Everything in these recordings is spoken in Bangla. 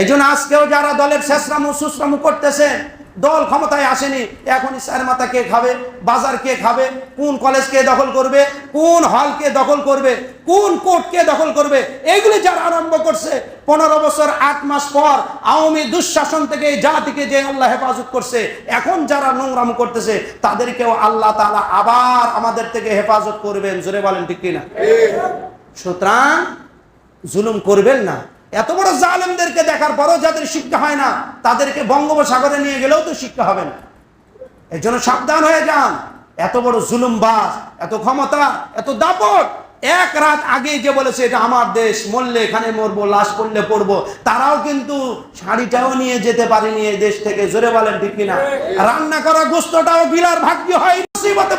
এই জন্য আজকেও যারা দলের শেষরামু সুশ্রামু করতেছে দল ক্ষমতায় আসেনি এখন স্যার মাথা কে খাবে বাজার কে খাবে কোন কলেজ কে দখল করবে কোন হল কে দখল করবে কোন কোর্ট কে দখল করবে এইগুলি যারা আরম্ভ করছে পনেরো বছর আট মাস পর আওয়ামী দুঃশাসন থেকে এই জাতিকে যে আল্লাহ হেফাজত করছে এখন যারা নোংরাম করতেছে তাদেরকেও আল্লাহ তাআলা আবার আমাদের থেকে হেফাজত করবেন। জোরে বলেন ঠিক কিনা? সুতরাং জুলুম করবেন না। এত বড় জালেমদেরকে দেখার পরও যাদের শিক্ষা হয় না, তাদেরকে বঙ্গোপসাগরে নিয়ে গেলেও তো শিক্ষা হবে না। এর জন্য সাবধান হয়ে যান। এত বড় জুলুম বাস এত ক্ষমতা, এত দাপট। এক রাত আগে যে বলেছে, এটা আমার দেশ, মরলে এখানে মরবো, লাশ পড়লে পড়ব। তারাও কিন্তু শাড়িটাও নিয়ে যেতে পারেনি এই দেশ থেকে, জোরে বলেন ঠিক কিনা? রান্না করা গোস্তটাও বিলার ভাগ্য হয় মুসিবতে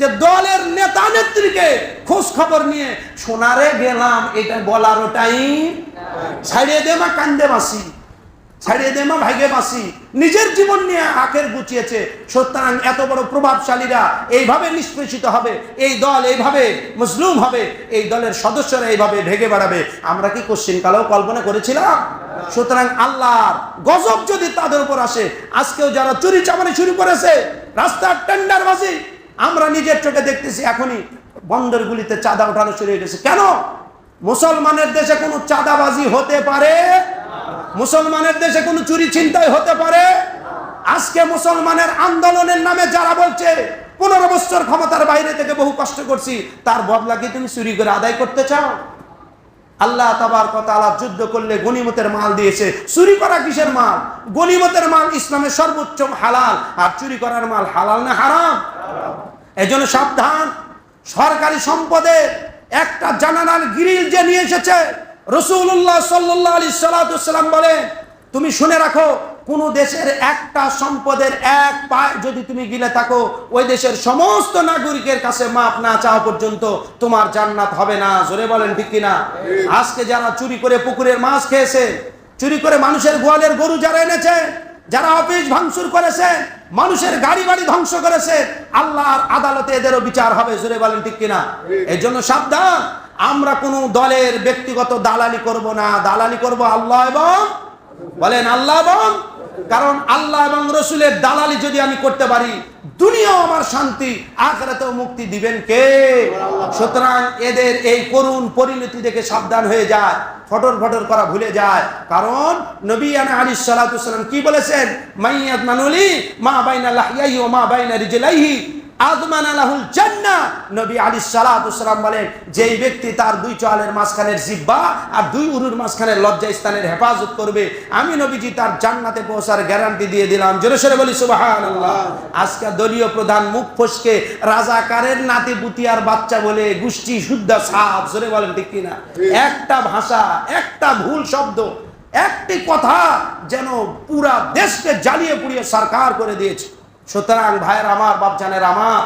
যে দলের নেতা নেত্রীকে খোঁজ খবর নিয়ে, সোনারে গেলাম, এটা বলার ওটাই ছাড়িয়ে দে মা, কান্দে মাসি। ছাড়িয়ে দে মা, ভাইগে মাসি। নিজের জীবন নিয়ে আখের গুছিয়েছে। সুতরাং এত বড় প্রভাবশালীরা এইভাবে নিষ্পেষিত হবে, এই দল এইভাবে মজলুম হবে, এই দলের সদস্যরা এইভাবে ভেগে বেড়াবে। আমরা কি কোশ্চিন কালেও কল্পনা করেছিলাম? সুতরাং আল্লাহর গজব যদি তাদের উপর আসে, আজকেও যারা চুরি চামারি শুরু করেছে, রাস্তার টেন্ডারবাজি, আমরা নিজের চোখে দেখতেছি এখনই বন্দরগুলিতে চাঁদা ওঠানো শুরু হয়ে গেছে। কেন? মুসলমানের দেশে কোনো চাঁদাবাজি হতে পারে? মুসলমানের দেশে কোনো চুরি চিন্তাই হতে পারে? আজকে মুসলমানের আন্দোলনের নামে যারা বলছে, পনেরো বছর ক্ষমতার বাইরে থেকে বহু কষ্ট করছি, তার বদলা কি তুমি চুরি করে আদায় করতে চাও? আল্লাহ তাবার কথা আল্লাহ যুদ্ধ করলে গনিমতের মাল দিয়েছে। চুরি করা কিসের মাল? গনিমতের মাল ইসলামের সর্বোচ্চ হালাল। আর চুরি করার মাল হালাল না হারাম? এজন্য সাবধান। সরকারি সম্পদে একটা জানানার গ্রিল যে নিয়ে এসেছে রসুল্লাহ সাল্লাহ আলী সাল্লাম বলেন তুমি শুনে রাখো, কোন দেশের একটা সম্পদের এক পায় যদি তুমি গিলে থাকো, ওই দেশের সমস্ত নাগরিকের কাছে মাপ না চাওয়া পর্যন্ত তোমার জান্নাত হবে না। জোরে বলেন ঠিক কিনা? আজকে যারা চুরি করে পুকুরের মাছ খেয়েছে, চুরি করে মানুষের গোয়ালের গরু যারা এনেছে, যারা অফিস ভাঙচুর করেছে মানুষের গাড়ি বাড়ি ধ্বংস করেছে। আল্লাহর আদালতে এদেরও বিচার হবে, জোরে বলেন ঠিক কিনা? এই জন্য সাবধান। আমরা কোনো দলের ব্যক্তিগত দালালি করব না। দালালি করব আল্লাহ এবং বলেন আল্লাহ এবং? কারণ আল্লাহ এবং রসুলের দালালি যদি আমি করতে পারি দুনিয়াও আমার শান্তি, আখরাতেও মুক্তি দিবেন কে? সুতরাং এদের এই করুণ পরিণতি দেখে সাবধান হয়ে যায়, ফটর ফটর করা ভুলে যায়। কারণ নবী আলী সালাতাম কি বলেছেন? মাইয়াত মানুলি মা বাইনা লাহিয়াই ও মা বাইনা রিজলাইহি। হেফাজত করবে, আমি নবীজি তার জান্নাতে পৌঁছার গ্যারান্টি দিয়ে দিলাম। জোরে বলি, সুবহানাল্লাহ। আজকে দলীয় প্রধান মুখ ফসকে রাজাকারের নাতি পুতিয়ার বাচ্চা বলে গোষ্ঠী শুদ্ধ সাপ জোরে বলেন, ঠিক কিনা? একটা ভাষা, একটা ভুল শব্দ, একটি কথা যেন পুরা দেশকে জ্বালিয়ে পুড়িয়ে সরকার করে দিয়েছে। সুতরাং ভাইয়ের আমার, বাপজানের আমার,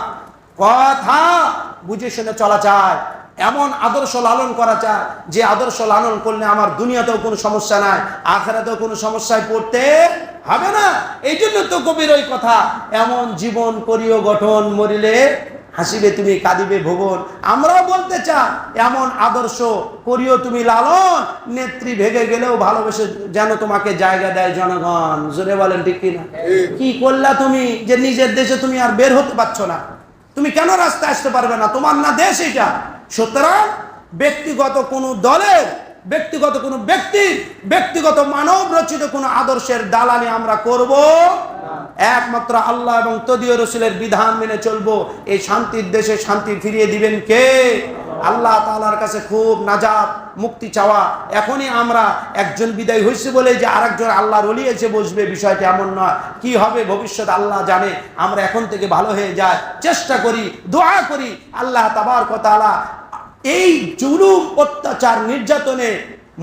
কথা বুঝে শুনে চলা যায়। এমন আদর্শ লালন করা চায় যে আদর্শ লালন করলে আমার দুনিয়াতেও কোনো সমস্যা নাই, আখেরাতেও কোনো সমস্যায় পড়তে হবে না। এই জন্য তো কবির ওই কথা, এমন জীবন করিও গঠন মরিলে হাসিবে তুমি কাঁদিবে ভুবন। আমরাও বলতে চাই এমন আদর্শ করিও তুমি লালন। নেত্রী ভেগে গেলেও ভালোবেসে যেন তোমাকে জায়গা দেয় জনগণ। জোরে বলেন ঠিক কিনা? কি করলা তুমি যে নিজের দেশে তুমি আর বের হতে পারছ না? তুমি কেন রাস্তায় আসতে পারবে না? তোমার না দেশ এটা। সুতরাং ব্যক্তিগত কোনো দলের ব্যক্তিগত কোনো ব্যক্তির ব্যক্তিগত মানব রচিত কোনো আদর্শের দালালি আমরা করব একমাত্র আল্লাহ এবং তদীয় রসুলের বিধান মেনে চলবো। এই শান্তির দেশে শান্তি ফিরিয়ে দিবেন কে? আল্লাহ তালার কাছে খুব নাজাত, মুক্তি চাওয়া। এখনই আমরা একজন বিদায় হয়েছে বলে যে আরেকজন আল্লাহর অলি এসে বসবে, বিষয়টা এমন নয়। কি হবে ভবিষ্যৎ আল্লাহ জানে। আমরা এখন থেকে ভালো হয়ে যায় চেষ্টা করি, দোয়া করি আল্লাহ তাবার কথা এই জুলুম, অত্যাচার নির্যাতনে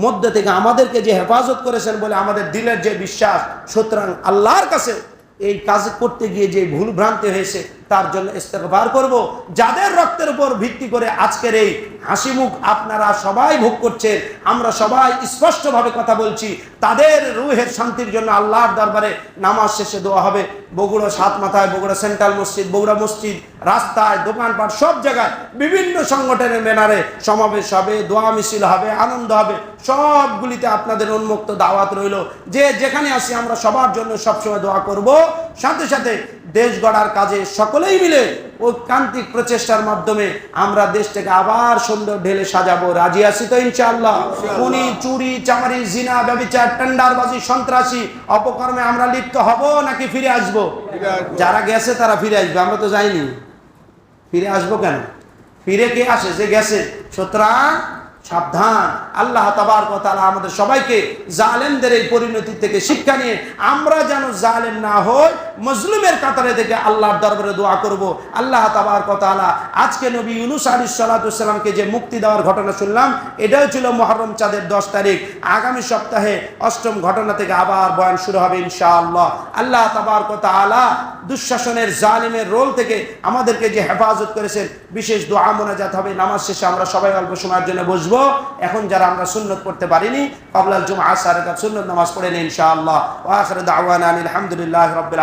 মধ্যে থেকে আমাদেরকে যে হেফাজত করেছেন বলে আমাদের দিলের যে বিশ্বাস, সুতরাং আল্লাহর কাছে এই কাজ করতে গিয়ে যে ভুল ভ্রান্তি হয়েছে তার জন্য ইস্তেকবার করব। যাদের রক্তের উপর ভিত্তি করে আজকের এই হাসি মুখ আপনারা সবাই ভোগ করছেন, আমরা সবাই স্পষ্টভাবে কথা বলছি, তাদের রুহের শান্তির জন্য আল্লাহর দরবারে নামাজ শেষে দোয়া হবে। বগুড়া সাত মাথায়, বগুড়া সেন্ট্রাল মসজিদ, বগুড়া মসজিদ, রাস্তায়, দোকানপাট, সব জায়গায় বিভিন্ন সংগঠনের ব্যানারে সমাবেশ হবে, দোয়া মিছিল হবে, আনন্দ হবে, সবগুলিতে আপনাদের উন্মুক্ত দাওয়াত রইল। যে যেখানে আসি আমরা সবার জন্য সবসময় দোয়া করব। সাথে সাথে দেশ গড়ার কাজে সকলেই মিলে ঐকান্তিক প্রচেষ্টার মাধ্যমে আমরা দেশটাকে আবার সুন্দর ঢেলে সাজাবো। রাজি আছি তো ইনশাআল্লাহ? খুনি চুরি চামারি জিনা ব্যবচার টেন্ডারবাজি সন্ত্রাসী অপকর্মে আমরা লিপ্ত হব নাকি ফিরে আসব? যারা গেছে তারা ফিরে আসবে আমরা তো যাইনি। ফিরে আসব কেন? ফিরে কে আসে? যে গেছে। সুতরাং সাবধান। আল্লাহ তাবার কথা আমাদের সবাইকে জালেমদের এই পরিণতি থেকে শিক্ষা নিয়ে আমরা যেন জালেম না হই মজলুমের কাতারে থেকে আল্লাহর দরবারে দোয়া করব। আল্লাহ তাবার কথা আজকে নবী ইউনুস আলী সাল্লাতামকে যে মুক্তি দেওয়ার ঘটনা শুনলাম, এটাও ছিল মহরম চাঁদের দশ তারিখ। আগামী সপ্তাহে অষ্টম ঘটনা থেকে আবার বয়ান শুরু হবে ইনশাআল্লাহ। আল্লাহ তাবার কথা আলা দুঃশাসনের জালিমের রোল থেকে আমাদেরকে যে হেফাজত করেছেন, বিশেষ দোয়া, মোনাজাত হবে। নামাজ শেষে আমরা সবাই অল্প সময়ের জন্য বসবো। এখন যারা আমরা সুন্নত করতে পারিনি, কবলাল জুমা আসার সুন্নত নামাজ পড়ে নিন ইনশাআল্লাহ। আখির দাওয়ানা আলহামদুলিল্লাহ রাব্বিল